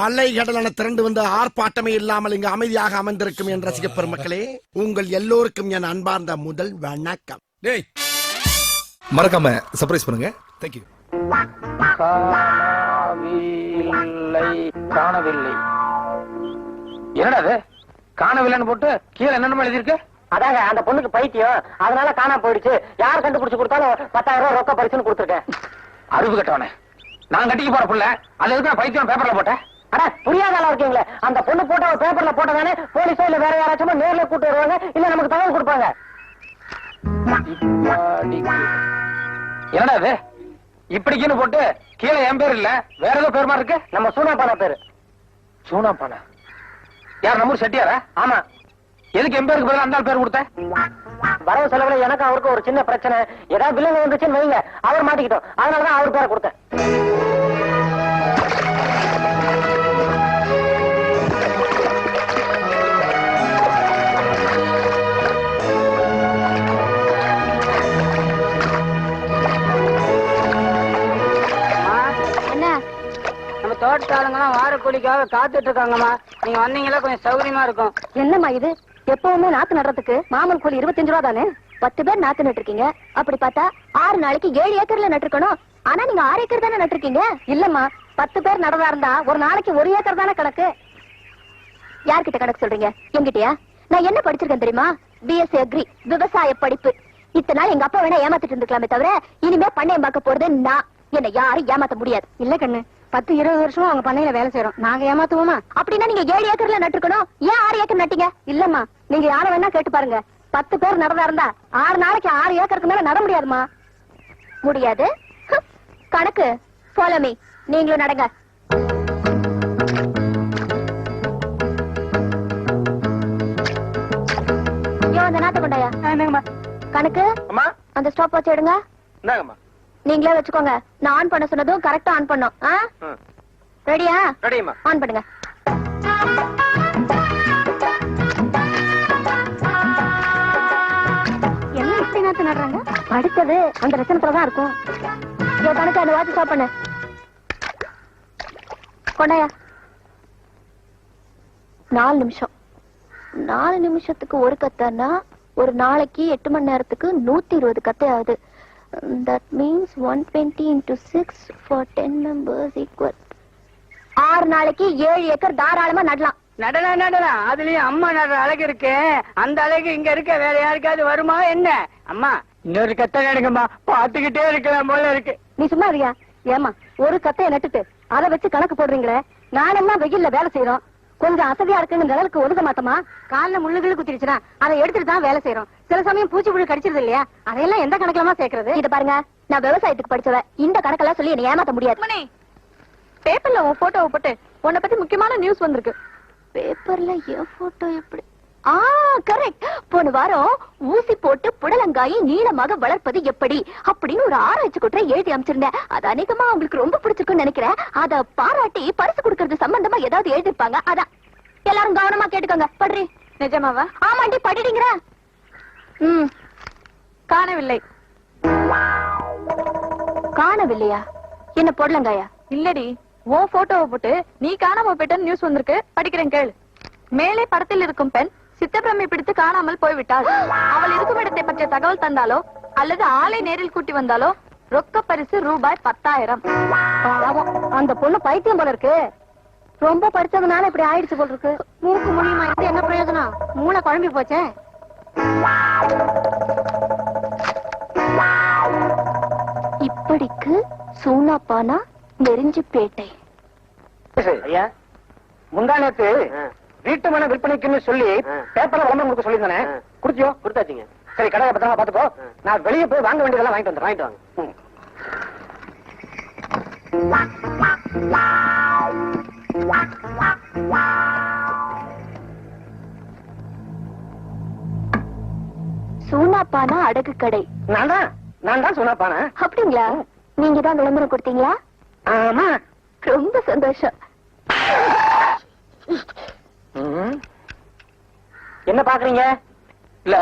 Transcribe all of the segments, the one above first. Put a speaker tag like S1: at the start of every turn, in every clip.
S1: அலை கடலான திரண்டு வந்து ஆர்ப்பாட்டமே இல்லாமல் இங்கு அமைதியாக அமர்ந்திருக்கும் என் ரசிக பெருமக்களே உங்கள் எல்லோருக்கும் என் அன்பார்ந்த முதல் வணக்கம்.
S2: டேய். மறக்காம சர்ப்ரைஸ் பண்ணுங்க. தேங்க்யூ
S3: காணவில்லை காணவில்லை. என்னடா அது காணவில்லைன்னு போட்டு கீழே என்னென்ன எழுதியிருக்கு
S4: அதாங்க அந்த பொண்ணுக்கு பைத்தியம். அதனால காணாம போயிடுச்சு. யார் கண்டுபிடிச்சு கொடுத்தாலும் பத்தாயிரம் ரூபாய் ரொக்க பரிசுன்னு கொடுத்துருக்கேன்.
S3: அறிவு கட்டவனே. நான் கட்டிக்க போற புள்ள அது எதுக்கு நான் பைத்தியம் பேப்பர்ல போட்டேன்
S4: அட புரியாத ஆளா இருக்கீங்களே. அந்த பொண்ணு போட்டோ பேப்பர்ல போட்டதானே போலீஸோ இல்ல வேற யாராச்சும் நேர்ல கூட்டு வருவாங்க இல்ல நமக்கு தகவல் கொடுப்பாங்க.
S3: என்னடா இது? இப்படிக்குன்னு போட்டு கீழே என் பேர் இல்ல வேற ஏதோ பேர் மாதிரி இருக்கு?
S4: நம்ம சூனாப்பானா பேரு.
S3: சூனாப்பானா யார் நம்ம ஊர் செட்டியாரா?
S4: ஆமா.
S3: எதுக்கு என் பேருக்கு பதிலாக அந்த ஆள் பேர் கொடுத்த?
S4: வரவு செலவுல எனக்கு அவருக்கு ஒரு சின்ன பிரச்சனை. ஏதாவது வில்லங்க வந்துச்சுன்னு வைங்க அவர் மாட்டிக்கிட்டோம். அதனாலதான் அவர் பேரை கொடுத்தேன். வார கூலிக்காக காத்துட்டு இருக்காங்கம்மா. நீங்க வந்தீங்களா கொஞ்சம் சௌகரியமா இருக்கும்.
S5: என்னம்மா இது? எப்பவுமே நாத்து நடுறதுக்கு மாமன் கூலி இருபத்தஞ்சு ரூபா தானே? பத்து பேர் நாத்து நட்டுருக்கீங்க. அப்படி பார்த்தா ஆறு நாளைக்கு ஏழு ஏக்கர்ல நட்டுருக்கணும். ஆனா நீங்க ஆறு ஏக்கர் தானே நட்டுருக்கீங்க? இல்லம்மா பத்து பேர் நடதா இருந்தா ஒரு நாளைக்கு ஒரு ஏக்கர் தானே கணக்கு? யார்கிட்ட கணக்கு சொல்றீங்க? என்கிட்டயா? நான் என்ன படிச்சிருக்கேன் தெரியுமா? பிஎஸ்சி அக்ரி விவசாய படிப்பு. இத்தனை நாள் எங்க அப்பா வேணா ஏமாத்திட்டு இருந்துக்கலாமே தவிர இனிமே பண்ணையம் பார்க்க போறது நான். என்ன யாரும் ஏமாத்த முடியாது. இல்ல கண்ணு பத்து இருபது வருஷம் அவங்க பண்ணையில வேலை செய்யறோம் நாங்க ஏமாத்துவோமா? அப்படின்னா நீங்க ஏழு ஏக்கர்ல நட்டுக்கணும் ஏன் ஆறு ஏக்கர் நட்டீங்க? இல்லம்மா. நீங்க யார வேணா கேட்டு பாருங்க. பத்து பேர் நடதா இருந்தா ஆறு நாளைக்கு ஆறு ஏக்கருக்கு மேல நட முடியாதுமா? முடியாது. கணக்கு. ஃபாலோ மீ நீங்களும் நடங்க. அந்த நாட்டை கொண்டாயா? கணக்கு?
S3: அம்மா?
S5: அந்த ஸ்டாப் வச்சு எடுங்க. நீங்களே வச்சுக்கோங்க. நான் ஆன் பண்ண சொன்னதும் கரெக்டா ஆன் பண்ணோம். ரெடியா
S3: ரெடியம்மா
S5: ஆன் பண்ணுங்க. எல்லாம் இப்படி நாத்து நடுறாங்க அடுத்தது அந்த லட்சணத்துல தான் இருக்கும். இதோ கணக்கு அந்த வாட்ச் ஸ்டாப் பண்ணு. கொண்டாயா. நாலு நிமிஷம். நாலு நிமிஷத்துக்கு ஒரு கத்தைன்னா ஒரு நாளைக்கு எட்டு மணி நேரத்துக்கு நூத்தி இருபது கத்தை ஆகுது. Means one twenty into six for ten members equal ஆறு நாளைக்கு ஏழு ஏக்கர் தாராளமா நடலாம்.
S4: நடலாம் நடலாம் அதுலயும் அம்மா நடுற அழகு இருக்கு. அந்த அழகு இங்க இருக்க வேற யாருக்காவது வருமா என்ன? அம்மா இன்னொரு கத்த எடுங்கம்மா பாத்துக்கிட்டே இருக்கலாம் போல இருக்கு.
S5: நீ சும்மா இருக்கியா ஏமா ஒரு கத்தைய நட்டுட்டு அதை வச்சு கணக்கு போடுறீங்களே? நானெல்லாம் வெயில்ல வேலை செய்யறோம் கொஞ்சம் அசதியா இருக்குன்னு நிழலுக்கு ஒதுக்க மாட்டோமா? கால்ல முள்ளுகள் குத்திருச்சுன்னா அதை எடுத்துட்டு தான் வேலை செய்யறோம் சில சமயம் பூச்சி புழு கடிச்சிருது இல்லையா? அதையெல்லாம் எந்த கணக்குலமா சேர்க்கறது? இது பாருங்க நான் விவசாயத்துக்கு படிச்சவ. இந்த கணக்கெல்லாம் சொல்லி என்ன ஏமாத்த முடியாது. பேப்பர்ல உன் போட்டோவை போட்டு உன்னை பத்தி முக்கியமான நியூஸ் வந்திருக்கு. பேப்பர்ல என் போட்டோ எப்படி? ஆ கரெக்ட் போன வாரம் ஊசி போட்டு புடலங்காயை நீளமாக வளர்ப்பது எப்படி அப்படின்னு ஒரு ஆராய்ச்சி குற்ற எழுதி அமைச்சிருந்தேன். அது அநேகமா உங்களுக்கு ரொம்ப பிடிச்சிருக்குன்னு நினைக்கிறேன். அத பாராட்டி பரிசு கொடுக்கறது சம்பந்தமா ஏதாவது எழுதிருப்பாங்க அதான். எல்லாரும் கவனமா கேட்டுக்கோங்க. படுறி. நிஜமாவா? ஆமாண்டி படிடுங்கிற ம். காணவில்லை. காணவில்லையா? என்ன புடலங்காயா? இல்லடி உன் போட்டோவை போட்டு நீ காணாம போயிட்ட நியூஸ் வந்திருக்கு. படிக்கிறேன் கேளு. மேலே படத்தில் இருக்கும் பெண் சித்தப்பிரமை பிடித்து காணாமல் போய்விட்டாள். அவள் இருக்கும் இடத்தை பற்றிய தகவல் தந்தாலோ அல்லது ஆளை நேரில் கூட்டி வந்தாலோ ரொக்க பரிசு ரூபாய் பத்தாயிரம். அந்த பொண்ணு பைத்தியம் போல இருக்கு. ரொம்ப படிச்சதுனால இப்படி ஆயிடுச்சு போல இருக்கு. மூக்கு முடியுமா இருந்து என்ன பிரயோஜனம்? மூளை குழம்பி போச்சே. இப்படிக்கு சூனாப்பானா நெறிஞ்சிப்பேட்டை
S4: ஐயா முந்தா நேத்து வீட்டு மன விற்பனைக்குன்னு சொல்லி பேப்பர்ல விளம்பரம் கொடுக்க சொல்லியிருந்தானே. குடுத்தியோ? கொடுத்தாச்சுங்க. சரி கடையை பத்திரமா பாத்துக்கோ நான் வெளியே போய் வாங்க வேண்டியதெல்லாம் வாங்கிட்டு வந்துடுறேன். வாங்கிட்டு வாங்க. ம்.
S5: சூனாப்பானா அடகு கடை?
S4: நான் தான் நான் தான் சொன்னப்பான
S5: அப்படிங்களா? நீங்க தான் விளம்பரம் கொடுத்தீங்களா?
S4: ஆமா.
S5: ரொம்ப சந்தோஷம்.
S4: என்ன பாக்குறீங்க?
S3: இல்ல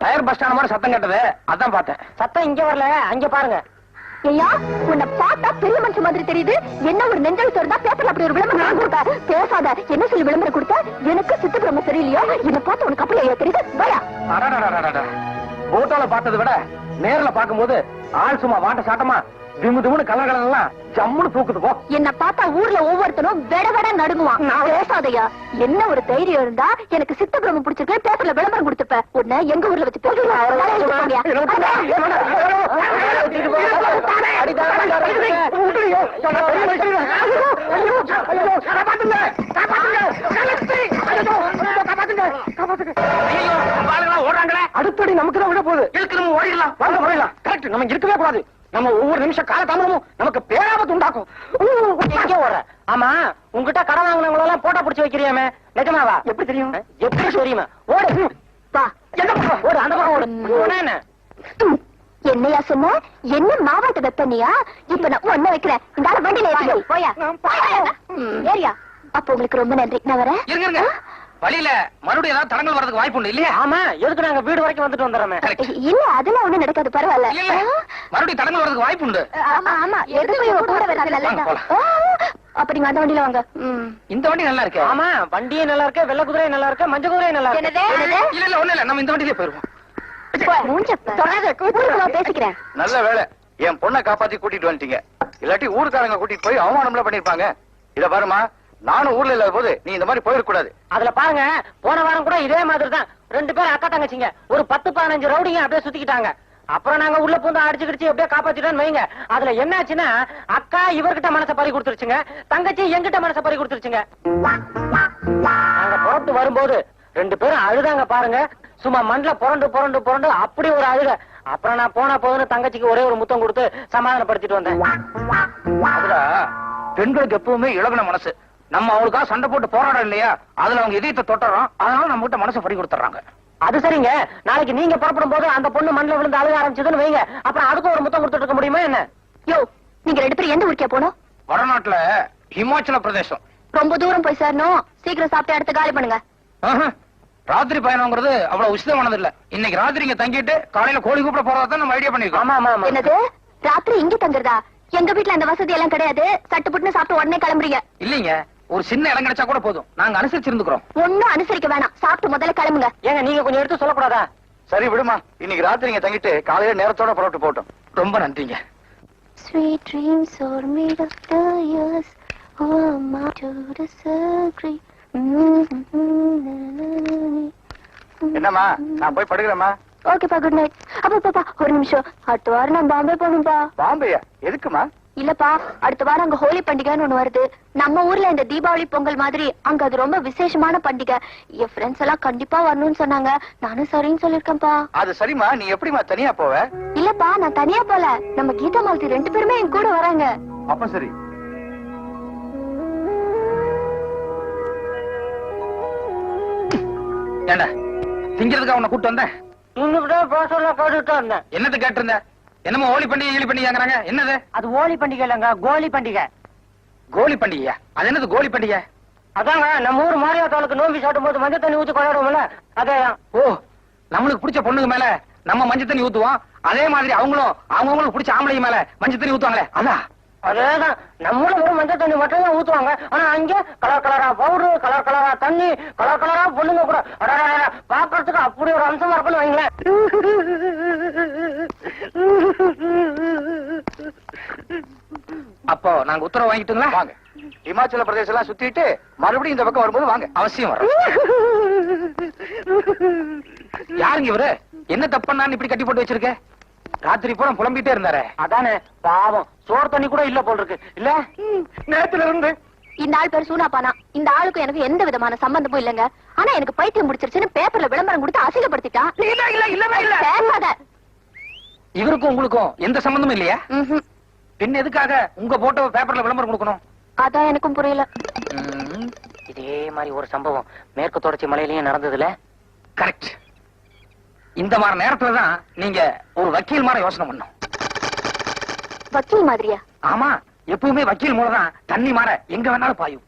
S3: டயர் பஸ் ஸ்டாண்ட் மாதிரி சத்தம் கேட்டது. அதான் பார்த்தேன்.
S4: சத்தம் இங்க வரல. அங்க பாருங்க.
S5: ஐயா உன்னை பார்த்தா பெரிய மனுஷன் மாதிரி தெரியுது. என்ன ஒரு நெஞ்சல் திறந்தா பேப்பர்ல அப்படி ஒரு விளம்பரம் கொடுக்க பேசாத. என்ன சொல்லி விளம்பரம் கொடுத்த? எனக்கு சித்த பிரம்ம சரியில்லையோ? என்ன பார்த்து உனக்கு அப்படியே தெரியுது? பயா
S3: போட்டோல பார்த்ததை விட நேர்ல பாக்கும்போது ஆள் சும்மா வாட்ட சாட்டமா? திமு கலர்லாம் ஜம்முன்னு தூக்குது போ
S5: என்ன பார்த்தா ஊர்ல ஒவ்வொருத்தனும் வெட வெட நடுங்குவான் பேசாதையா என்ன ஒரு தைரியம் இருந்தா எனக்கு சித்த பிரம்ம பிடிச்சிருக்கு பேப்பர்ல விளம்பரம் கொடுத்துப்ப உன்னை எங்க ஊர்ல வச்சு
S4: அடுத்தடி நமக்கு தான் விட போகுது
S3: ஓடிடலாம்
S4: வாங்க போயிடலாம் கரெக்ட் நம்ம இருக்கவே கூடாது நம்ம ஒவ்வொரு நிமிஷம் கால தாமதமும் நமக்கு பேராபத்து உண்டாக்கும். ஓடுற. ஆமா உங்ககிட்ட கடன் வாங்கினவங்கள எல்லாம் போட்டோ பிடிச்சு வைக்கிறியாமே? நிஜமாவா? எப்படி தெரியும்? எப்படி தெரியுமா? ஓடு. ஓடு அந்த பக்கம் ஓடு. என்ன?
S5: என்னையா சொன்ன என்ன மாவாட்ட வெப்பனியா? இப்ப நான் ஒண்ணு வைக்கிறேன். இந்த வண்டியில. போயா. அப்ப உங்களுக்கு ரொம்ப நன்றி. நான் வரேன்.
S3: வழியில மறுபடியும் ஏதாவது தடங்கள் வரதுக்கு வாய்ப்பு உண்டு இல்லையா?
S4: ஆமா எதுக்கு நாங்க வீடு வரைக்கும் வந்துட்டு வந்துடுறோமே.
S5: இல்ல அதெல்லாம் ஒண்ணும் நடக்காது பரவாயில்ல.
S3: மறுபடியும் தடங்கள் வரதுக்கு வாய்ப்பு உண்டு.
S5: ஆமா ஆமா. எதுக்கு கூட. ஆ, அப்ப நீங்க அந்த வண்டியில வாங்க.
S3: இந்த வண்டி நல்லா இருக்கு?
S4: ஆமா வண்டியே நல்லா இருக்கு வெள்ளை குதிரை நல்லா இருக்கு மஞ்சள் குதிரை நல்லா இருக்கு.
S5: என்னது?
S3: இல்ல இல்ல ஒண்ணு இல்ல. நம்ம இந்த வண்டியிலே போயிருவோம்.
S5: பேசிக்கிறேன்.
S6: நல்ல வேலை. என் பொண்ணை காப்பாத்தி கூட்டிட்டு வந்துட்டீங்க. இல்லாட்டி ஊருக்காரங்க கூட்டிட்டு போய் அவமானம்ல பண்ணிருப்பாங்க. இத பாருமா நானும் ஊர்ல இல்லாத போது நீ இந்த மாதிரி போயிடக்கூடாது
S4: அதுல பாருங்க போன வாரம் கூட இதே மாதிரி தான் ரெண்டு பேரும் அக்கா தங்கச்சிங்க. ஒரு பத்து பதினஞ்சு ரவுடிங்க அப்படியே சுத்திக்கிட்டாங்க. அப்புறம் நாங்க உள்ள பூந்து அடிச்சு கிடிச்சு அப்படியே காப்பாத்திட்டோம்னு வைங்க. அதுல என்னாச்சுன்னா அக்கா இவர்கிட்ட மனச பறி கொடுத்துருச்சுங்க. தங்கச்சி எங்கிட்ட மனச பறி கொடுத்துருச்சுங்க. நாங்க புறப்பட்டு வரும்போது ரெண்டு பேரும் அழுதாங்க பாருங்க. சும்மா மண்ல புரண்டு புரண்டு புரண்டு அப்படி ஒரு அழுக. அப்புறம் நான் போனா போதுன்னு தங்கச்சிக்கு ஒரே ஒரு முத்தம் கொடுத்து சமாதானப்படுத்திட்டு வந்தேன்.
S3: அதுல பெண்களுக்கு எப்பவுமே இளகுன மனசு. நம்ம அவளுக்காக சண்டை போட்டு போராடம் இல்லையா? அதுல அவங்க இதயத்தை தொட்டுறோம். அதனால நம்ம கிட்ட மனசை பறி கொடுத்துறாங்க
S4: அது சரிங்க. நாளைக்கு நீங்க புறப்படும் போது அந்த பொண்ணு மண்ணில் விழுந்து அழுக ஆரம்பிச்சதுன்னு வைங்க. அப்புறம் அதுக்கும் ஒரு முத்தம் கொடுத்துட்டு இருக்க முடியுமா என்ன?
S5: யோ நீங்க ரெண்டு பேரும் எந்த ஊருக்கே போனோம்?
S3: வடநாட்டுல ஹிமாச்சல பிரதேசம்.
S5: ரொம்ப தூரம் போய் சேரணும். சீக்கிரம் சாப்பிட்டு அடுத்து காலி பண்ணுங்க.
S3: ஆஹா. ராத்திரி பயணம்ங்கிறது அவ்வளவு உசிதமானது இல்ல. இன்னைக்கு ராத்திரி இங்க தங்கிட்டு காலையில கோழி கூப்பிட போறதா தான் நம்ம ஐடியா பண்ணிருக்கோம்.
S4: ஆமா.
S5: என்னது? ராத்திரி இங்க தங்குறதா? எங்க வீட்ல அந்த வசதி எல்லாம் கிடையாது. சட்டுப்புட்டுன்னு சாப்பிட்டு உடனே கிளம்புறீங்க.
S3: இல்லைங்க. ஒரு சின்ன இடம் கிடைச்சா கூட போதும். நாங்க அனுசரிச்சிருந்துக்கிறோம்.
S5: ஒண்ணும் அனுசரிக்க வேணாம். சாப்பிட்டு முதல்ல கிளம்புங்க.
S4: ஏங்க நீங்க கொஞ்சம் எடுத்து சொல்லக்கூடாதா?
S6: சரி விடுமா. இன்னைக்கு ராத்திரி இங்க தங்கிட்டு காலையில நேரத்தோட புறப்பட்டு போட்டோம்
S3: ரொம்ப நன்றிங்க.
S5: Sweet dreams are made of the years. Am I to disagree?
S6: என்னம்மா? நான் போய் படுக்கிறேம்மா.
S5: ஓகேப்பா குட் நைட் அப்பா பாப்பா ஒரு நிமிஷம். அடுத்த வாரம் நான் பாம்பே போகணும்பா.
S6: பாம்பேயா? எதுக்குமா
S5: இல்லப்பா அடுத்த வாரம் அங்க ஹோலி பண்டிகைன்னு ஒண்ணு வருது. நம்ம ஊர்ல இந்த தீபாவளி பொங்கல் மாதிரி அங்க அது ரொம்ப விசேஷமான பண்டிகை. என் ஃப்ரெண்ட்ஸ் எல்லாம் கண்டிப்பா வரணும்னு சொன்னாங்க. நானும் சரின்னு சொல்லிருக்கேன்ப்பா
S6: அது சரிம்மா நீ எப்படிம்மா தனியா போவ?
S5: இல்லப்பா நான் தனியா போல. நம்ம கீதா மாலதி ரெண்டு பேருமே என் கூட வராங்க.
S6: அப்ப சரி.
S3: ஏண்டா திங்கிறதுக்கு அவனை கூட்டு வந்தேன்?
S4: கேட்டுட்டு இருந்தேன்
S3: என்னது கேட்டிருந்த? என்னமோ ஹோலி பண்டிகை ஈழி பண்டிகைங்கிறாங்க என்னது?
S4: அது ஓலி பண்டிகை இல்லைங்க கோலி பண்டிகை.
S3: கோலி பண்டிகையா? அது என்னது கோலி பண்டிகை?
S4: அதாங்க நம்ம ஊர் மாரியாத்தாளுக்கு நோம்பி சாட்டும் போது மஞ்சள் தண்ணி ஊத்தி கொண்டாடுவோம்ல அதேதான்
S3: ஓ நம்மளுக்கு பிடிச்ச பொண்ணுங்க மேல நம்ம மஞ்சள் தண்ணி ஊத்துவோம். அதே மாதிரி அவங்களும் அவங்கவுங்களுக்கு பிடிச்ச ஆம்பளைங்க மேல மஞ்சள் தண்ணி ஊத்துவாங்களே அதான்
S4: அதேதான் நம்மளும் வெறும் மஞ்சள் தண்ணி மட்டும் தான் ஊத்துவாங்க. ஆனா அங்க கலர் கலரா பவுடர் கலர் கலரா தண்ணி கலர் கலரா பொண்ணுங்க கூட பாக்குறதுக்கு அப்படி ஒரு அம்சமா இருக்குன்னு வைங்களேன்.
S3: நாங்க உத்தரவு வாங்கிட்டுங்களா?
S6: வாங்க. இமாச்சல பிரதேசம் எல்லாம் சுத்திட்டு மறுபடியும் இந்த பக்கம் வரும்போது வாங்க.
S3: அவசியம் வரும் யாருங்க இவரு? என்ன தப்புன்னு இப்படி கட்டி போட்டு வச்சிருக்க? ராத்திரி பூரா புலம்பிட்டே இருந்தாரே.
S4: அதானே பாவம். சோறு தண்ணி கூட இல்ல போல் இருக்கு இல்ல
S3: நேரத்துல இருந்து
S5: இந்த ஆள் பேர் சூனாப்பானா இந்த ஆளுக்கும் எனக்கு எந்த விதமான சம்பந்தமும் இல்லங்க. ஆனா எனக்கு பைத்தியம் முடிச்சிருச்சுன்னு பேப்பர்ல விளம்பரம் கொடுத்து அசிங்கப்படுத்திட்டான்.
S3: இவருக்கும் உங்களுக்கும் எந்த சம்பந்தமும் இல்லையா. பின் எதுக்காக உங்க போட்டோ பேப்பர்ல விளம்பரம் கொடுக்கணும்?
S5: அதான் எனக்கும் புரியல.
S4: இதே மாதிரி ஒரு சம்பவம். மேற்கு தொடர்ச்சி மலையிலயும் நடந்ததுல?
S3: கரெக்ட் இந்த மாதிரி நேரத்துல தான் நீங்க ஒரு வக்கீல் மாதிரி யோசனை பண்ணும்
S5: வக்கீல் மாதிரியா?
S3: ஆமா. எப்பவுமே வக்கீல் மூலம் தான் தண்ணி மாற எங்க வேணாலும் பாயும்.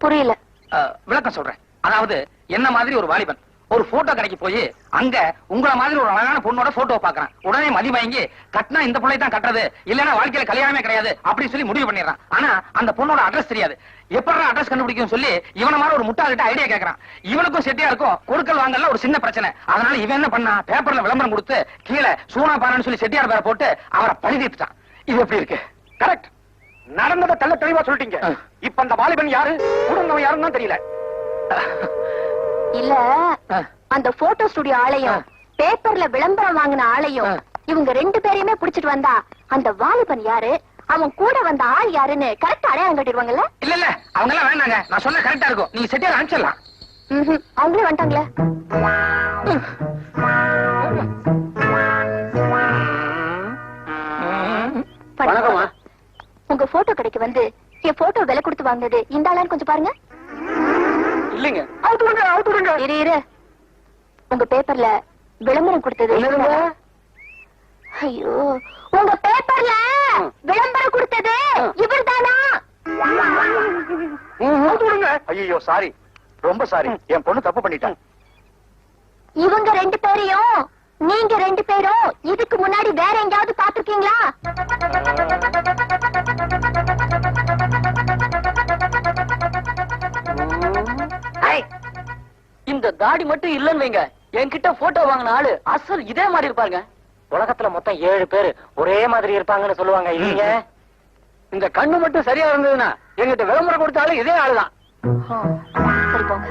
S5: புரியல.
S3: விளக்கம் சொல்றேன். அதாவது என்ன மாதிரி ஒரு வாலிபன்? ஒரு போட்டோ கடைக்கு போய் அங்க உங்கள மாதிரி ஒரு அழகான பொண்ணோட போட்டோ பாக்குறான் உடனே மதி வாங்கி கட்டினா இந்த பிள்ளை தான் கட்டுறது. இல்லன்னா வாழ்க்கையில கல்யாணமே கிடையாது. அப்படின்னு சொல்லி முடிவு பண்ணிடுறான். ஆனா அந்த பொண்ணோட அட்ரஸ் தெரியாது. எப்படா அட்ரஸ் கண்டுபிடிக்கும் சொல்லி இவன மாதிரி ஒரு முட்டாள்கிட்ட ஐடியா கேக்குறான் இவனுக்கும் செட்டியா இருக்கும். கொடுக்கல் வாங்கல ஒரு சின்ன பிரச்சனை. அதனால இவன் என்ன பண்ணா பேப்பர்ல விளம்பரம் கொடுத்து கீழே சூனா பானன்னு சொல்லி செட்டியார் பேரை போட்டு அவரை பழுதிட்டான் இது எப்படி இருக்கு?
S4: கரெக்ட் நடந்ததை தெள்ள தெளிவா சொல்லிட்டீங்க. இப்ப அந்த வாலிபன் யாரு? குடும்பம் யாருன்னு தான் தெரியல.
S5: இல்ல. அந்த போட்டோ ஸ்டுடியோ ஆளையும் பேப்பர்ல விளம்பரம் வாங்கின ஆளையும். இவங்க ரெண்டு பேரையுமே புடிச்சிட்டு வந்தா அந்த வாலிபன் யாரு? அவன் கூட வந்த ஆள் யாருன்னு கரெக்டா அடையாளம் கட்டிடுவாங்கல்ல?
S3: இல்ல இல்ல. அவங்க எல்லாம் வேண்டாங்க. நான் சொன்ன கரெக்டா இருக்கும். நீங்க செட்டியார் அனுப்பிச்சிடலாம்.
S5: அவங்களே வந்துட்டாங்களே. உங்க போட்டோ கடைக்கு வந்து என் போட்டோ விலை கொடுத்து வாங்கினது இந்த ஆளான்னு கொஞ்சம் பாருங்க.
S4: இல்லைங்க.
S5: இரு இரு. உங்க பேப்பர்ல விளம்பரம் கொடுத்தது? ஐயோ உங்க பேப்பர்ல விளம்பரம் கொடுத்தது இவர்தானா?
S6: ஐயோ சாரி ரொம்ப சாரி என் பொண்ணு தப்பு பண்ணிட்டான்
S5: இவங்க ரெண்டு பேரையும் நீங்க ரெண்டு பேரும் இதுக்கு முன்னாடி வேற எங்கேயாவது
S4: தாடி மட்டும் இல்லன்னு வைங்க. என்கிட்ட போட்டோ வாங்கின ஆளு அசல் இதே மாதிரி இருப்பாங்க உலகத்துல மொத்தம் ஏழு பேரு ஒரே மாதிரி இருப்பாங்கன்னு சொல்லுவாங்க இல்லீங்க? இந்த கண்ணு மட்டும் சரியா இருந்ததுன்னா எங்கிட்ட விளம்பரம் கொடுத்தாலும் இதே ஆளுதான்.
S5: சரி போங்க.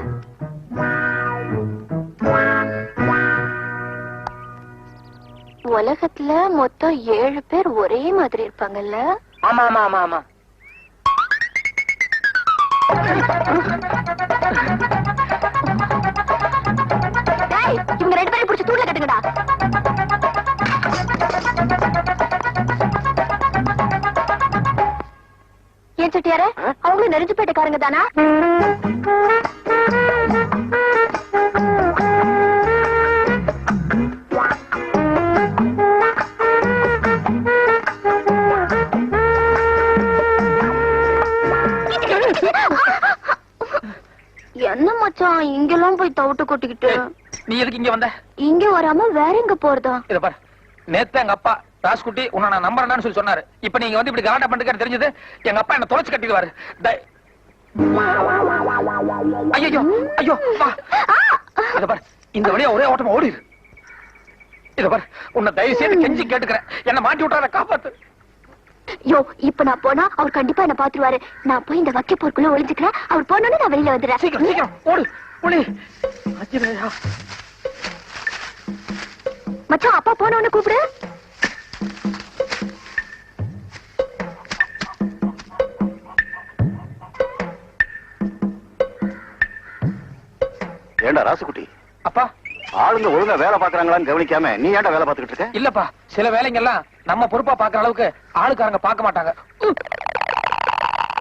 S5: உலகத்துல மொத்தம் ஏழு பேர் ஒரே மாதிரி இருப்பாங்கல்ல?
S4: ஆமா ஆமா ஆமா ஆமா.
S5: பிடிச்சி தூண்ல கட்டுங்கடா. ஏன் செட்டியார அவங்களும் நெருஞ்சு போயிட்டக்காரங்க தானா? என்ன மச்சான் இங்கெல்லாம் போய் தவிட்டு கொட்டிக்கிட்டு?
S3: நீ எதுக்கு இங்க வந்த?
S5: இங்க வராம வேற எங்க போறதா?
S3: இத பாரு. நேத்து எங்க அப்பா ராஸ்குட்டி உன்னை நான் நம்புறேன்னு சொல்லி சொன்னாரு. இப்ப நீங்க வந்து இப்படி கலாட்டா பண்ணிட்டு தெரிஞ்சது எங்க அப்பா என்ன தொலைச்சு கட்டிடுவாரு ஐயோ ஐயோ இத பாரு. இந்த வழியா ஒரே ஓட்டமா ஓடிடு இத பாரு. உன்னை தயவு செய்து கெஞ்சி கேட்டுக்கிறேன். என்ன மாட்டி விட்டார காப்பாத்து.
S5: யோ இப்ப நான் போனா அவர் கண்டிப்பா என்ன பாத்துருவாரு. நான் போய் இந்த வக்க போருக்குள்ள ஒளிஞ்சுக்கிறேன். அவர் போனோன்னு நான் வெளியில வந்துடுறேன்.
S3: சீக்கிரம் சீக்கிரம். ஓடு. புலி. அஜிதையா
S5: மச்சான் அப்பா போனோன்னு கூப்பிடு.
S6: ஏண்டா ராசுகுட்டி?
S3: அப்பா.
S6: ஆளுங்க ஒழுங்கா வேலை பாக்குறாங்களான்னு கவனிக்காம நீ ஏன்டா வேலை பார்த்துக்கிட்டு இருக்க?
S3: இல்லப்பா சில வேலைங்கெல்லாம் நம்ம பொறுப்பா பாக்குற அளவுக்கு ஆளுக்காரங்க பார்க்க மாட்டாங்க.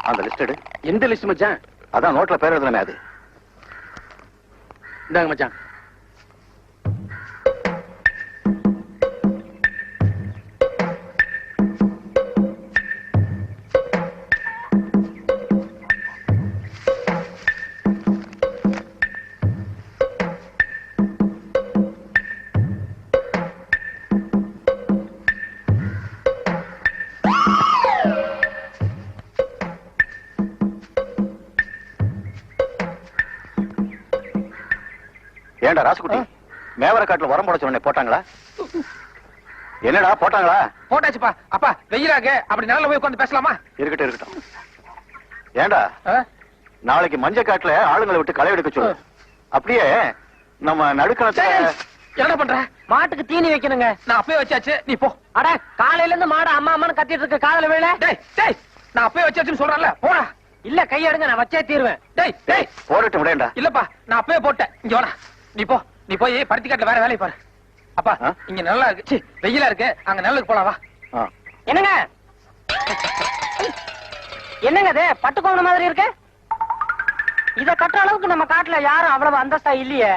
S6: அந்த லிஸ்ட் எடு.
S4: எந்த லிஸ்ட் மச்சான்.
S6: அதான் நோட்ல பேர் எழுதணுமே அது.
S4: இந்தாங்க மச்சான்.
S6: ஏண்டா ராசுகுட்டி மேவர காட்டுல உரம் போட சொன்ன போட்டாங்களா? என்னடா போட்டாங்களா?
S3: போட்டாச்சுப்பா. அப்பா வெயிலாக. அப்படி நிழல்ல போய் உட்காந்து பேசலாமா?
S6: இருக்கட்டும் இருக்கட்டும். ஏண்டா? நாளைக்கு மஞ்ச காட்டுல ஆளுங்களை விட்டு களை எடுக்க சொல்லு. அப்படியே நம்ம நடுக்கணத்தை
S3: என்ன பண்ற?
S4: மாட்டுக்கு தீனி வைக்கணுங்க.
S3: நான் அப்பவே வச்சாச்சு. நீ போ.
S4: அட காலையில இருந்து மாடு அம்மா அம்மான்னு கத்திட்டு இருக்க. காதல வேலை
S3: டேய் டேய் நான் அப்பவே வச்சாச்சுன்னு சொல்றேன்ல. போடா.
S4: இல்ல கையெடுங்க. நான் வச்சே தீருவேன்.
S3: டேய் டேய்.
S6: போடட்டும் விடேண்டா
S3: இல்லப்பா நான் அப்பவே போட்டேன். இங்க வாடா. நீ போ நீ போய் பருத்தி காட்டுல வேற வேலையை பாரு அப்பா? இங்க நல்லா இருக்கு. வெயிலா இருக்கு. அங்க நல்லுக்கு போலாம் வா.
S4: என்னங்க? என்னங்க அது பட்டு கோவண மாதிரி இருக்கு? இத கட்டுற அளவுக்கு நம்ம காட்டுல யாரும் அவ்வளவு அந்தஸ்தா இல்லையே?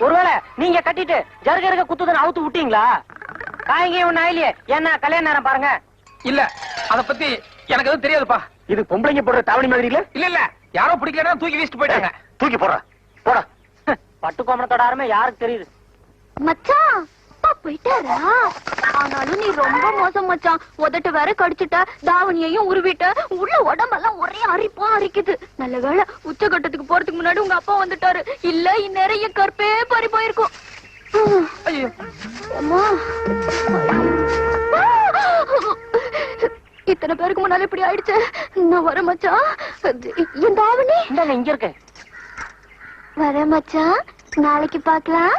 S4: ஒருவேளை நீங்க கட்டிட்டு ஜருக இருக்க குத்துதுன்னு அவுத்து விட்டீங்களா? காய்ங்க ஒண்ணு இல்லையே என்ன கல்யாண நேரம் பாருங்க.
S3: இல்ல அத பத்தி எனக்கு எதுவும் தெரியாதுப்பா.
S4: இது பொம்பளைங்க போடுற தாவணி மாதிரி இல்ல?
S3: இல்ல இல்ல. யாரோ பிடிக்கலன்னா தூக்கி வீசிட்டு போயிட்டாங்க.
S6: தூக்கி போடுறா. போடா.
S4: பட்டு கோமணத்தோட அருமை யாருக்கு தெரியுது?
S5: மச்சான் அப்பா போயிட்டாரா? ஆனாலும் நீ ரொம்ப மோசம் மச்சான். உதட்டு வேற கடிச்சிட்ட தாவணியையும் உருவிட்ட. உள்ள உடம்பெல்லாம் ஒரே அரிப்பா அரிக்குது. நல்ல வேளை உச்சகட்டத்துக்கு போறதுக்கு முன்னாடி உங்க அப்பா வந்துட்டாரு. இல்ல இந்நேரம் என் கற்பே பறி போயிருக்கும்.
S3: ஐயோ.
S5: அம்மா. இத்தனை பேருக்கு முன்னால இப்படி ஆயிடுச்சு. நான் வரேன் மச்சான் என் தாவணி.
S4: இங்க இருக்கு
S5: வரேன் மச்சான் நாளைக்கு பார்க்கலாம்